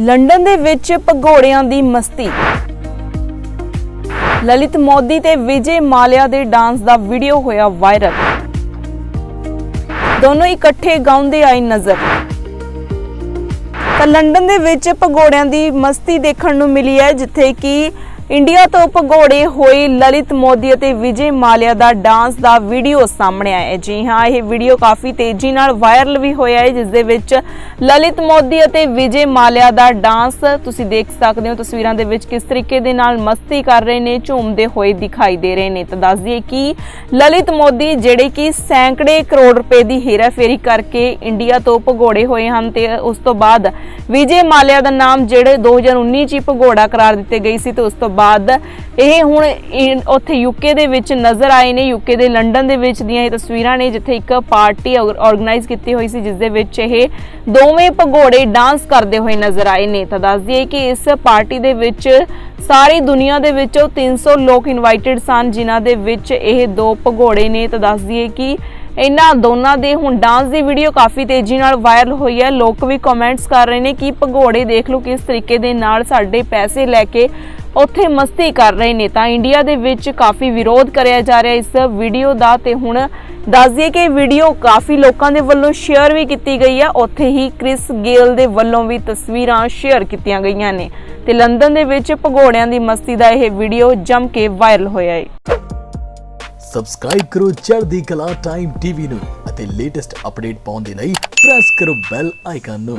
London ਦੇ ਵਿੱਚ ਭਗੌੜਿਆਂ ਦੀ ਮਸਤੀ। ਲਲਿਤ ਮੋਦੀ ਤੇ ਵਿਜੇ ਮਾਲਿਆ ਦੇ ਡਾਂਸ ਦਾ ਵੀਡੀਓ ਹੋਇਆ ਵਾਇਰਲ। ਦੋਨੋਂ ਇਕੱਠੇ ਗਾਉਂਦੇ ਆਏ ਨਜ਼ਰ। ਤਾਂ ਲੰਡਨ ਦੇ ਵਿੱਚ ਭਗੌੜਿਆਂ ਦੀ ਮਸਤੀ ਦੇਖਣ ਨੂੰ ਮਿਲੀ ਹੈ, ਜਿੱਥੇ ਕਿ ਇੰਡੀਆ ਤੋਂ ਭਗੌੜੇ ਹੋਏ ਲਲਿਤ ਮੋਦੀ ਅਤੇ ਵਿਜੇ ਮਾਲਿਆ ਦਾ ਡਾਂਸ ਦਾ ਵੀਡੀਓ ਸਾਹਮਣੇ ਆਇਆ ਹੈ। ਜੀ ਹਾਂ, ਇਹ ਵੀਡੀਓ ਕਾਫੀ ਤੇਜ਼ੀ ਨਾਲ ਵਾਇਰਲ ਵੀ ਹੋਇਆ ਹੈ, ਜਿਸ ਦੇ ਵਿੱਚ ਲਲਿਤ ਮੋਦੀ ਅਤੇ ਵਿਜੇ ਮਾਲਿਆ ਦਾ ਡਾਂਸ ਤੁਸੀਂ ਦੇਖ ਸਕਦੇ ਹੋ। ਤਸਵੀਰਾਂ ਦੇ ਵਿੱਚ ਕਿਸ ਤਰੀਕੇ ਦੇ ਨਾਲ ਮਸਤੀ ਕਰ ਰਹੇ ਨੇ, ਝੂਮਦੇ ਹੋਏ ਦਿਖਾਈ ਦੇ ਰਹੇ ਨੇ। ਤਾਂ ਦੱਸ ਦਈਏ ਕਿ ਲਲਿਤ ਮੋਦੀ, ਜਿਹੜੇ ਕਿ ਸੈਂਕੜੇ ਕਰੋੜ ਰੁਪਏ ਦੀ ਹੇਰਾਫੇਰੀ ਕਰਕੇ ਇੰਡੀਆ ਤੋਂ ਭਗੌੜੇ ਹੋਏ ਹਨ ਤੇ ਉਸ ਤੋਂ ਬਾਅਦ ਵਿਜੇ ਮਾਲਿਆ ਦਾ ਨਾਮ ਜਿਹੜੇ 2019 ਚ ਹੀ ਭਗੌੜਾ ਕਰਾਰ ਦਿੱਤੇ ਗਈ ਸੀ ਤੇ ਉਸ ਤੋਂ ਬਾਅਦ ਇਹ ਹੁਣ ਉੱਥੇ ਯੂਕੇ ਦੇ ਵਿੱਚ ਨਜ਼ਰ ਆਏ ਨੇ, ਯੂਕੇ ਦੇ ਲੰਡਨ ਦੇ ਵਿੱਚ ਦੀਆਂ ਇਹ ਤਸਵੀਰਾਂ ਨੇ, ਜਿੱਥੇ ਇੱਕ ਪਾਰਟੀ ਆਰਗੇਨਾਈਜ਼ ਕੀਤੀ ਹੋਈ ਸੀ, ਜਿਸ ਦੇ ਵਿੱਚ ਇਹ ਦੋਵੇਂ ਭਗੌੜੇ ਡਾਂਸ ਕਰਦੇ ਹੋਏ ਨਜ਼ਰ ਆਏ ਨੇ। ਤਾਂ ਦੱਸ ਦਈਏ ਕਿ ਇਸ ਪਾਰਟੀ ਦੇ ਵਿੱਚ ਸਾਰੀ ਦੁਨੀਆ ਦੇ ਵਿੱਚੋਂ 300 ਲੋਕ ਇਨਵਾਈਟਡ ਸਨ, ਜਿਨ੍ਹਾਂ ਦੇ ਵਿੱਚ ਇਹ ਦੋ ਭਗੌੜੇ ਨੇ। ਤਾਂ ਦੱਸ ਦਈਏ ਕਿ ਇਹਨਾਂ ਦੋਨਾਂ ਦੇ ਹੁਣ ਡਾਂਸ ਦੀ ਵੀਡੀਓ ਕਾਫੀ ਤੇਜ਼ੀ ਨਾਲ ਵਾਇਰਲ ਹੋਈ ਹੈ। ਲੋਕ ਵੀ ਕਮੈਂਟਸ ਕਰ ਰਹੇ ਨੇ ਕਿ ਭਗੌੜੇ ਦੇਖ ਲਓ ਕਿਸ ਤਰੀਕੇ ਦੇ ਨਾਲ ਸਾਡੇ ਪੈਸੇ ਲੈ ਕੇ ਉੱਥੇ ਮਸਤੀ ਕਰ ਰਹੇ ਨੇ। ਤਾਂ ਇੰਡੀਆ ਦੇ ਵਿੱਚ ਕਾਫੀ ਵਿਰੋਧ ਕਰਿਆ ਜਾ ਰਿਹਾ। ਇਸ ਵੀਡੀਓ ਦਾ ਤੇ ਹੁਣ ਦੱਸ ਦਈਏ ਕਿ ਇਹ ਵੀਡੀਓ ਕਾਫੀ ਲੋਕਾਂ ਦੇ ਵੱਲੋਂ ਸ਼ੇਅਰ ਵੀ ਕੀਤੀ ਗਈ ਹੈ ਉੱਥੇ ਹੀ ਕ੍ਰਿਸ ਗੇਲ ਦੇ ਵੱਲੋਂ ਵੀ ਤਸਵੀਰਾਂ ਸ਼ੇਅਰ ਕੀਤੀਆਂ ਗਈਆਂ ਨੇ। ਤੇ ਲੰਡਨ ਦੇ ਵਿੱਚ ਭਗੌੜਿਆਂ ਦੀ ਮਸਤੀ ਦਾ ਇਹ ਵੀਡੀਓ ਜੰਮ ਕੇ ਵਾਇਰਲ ਹੋਇਆ ਹੈ ਸਬਸਕ੍ਰਾਈਬ ਕਰੋ ਚੜ੍ਹਦੀ ਕਲਾ ਟਾਈਮ ਟੀਵੀ ਨੂੰ ਅਤੇ ਲੇਟੈਸਟ ਅਪਡੇਟ ਪਾਉਣ ਦੇ ਲਈ ਪ੍ਰੈਸ ਕਰੋ ਬੈਲ ਆਈਕਨ ਨੂੰ।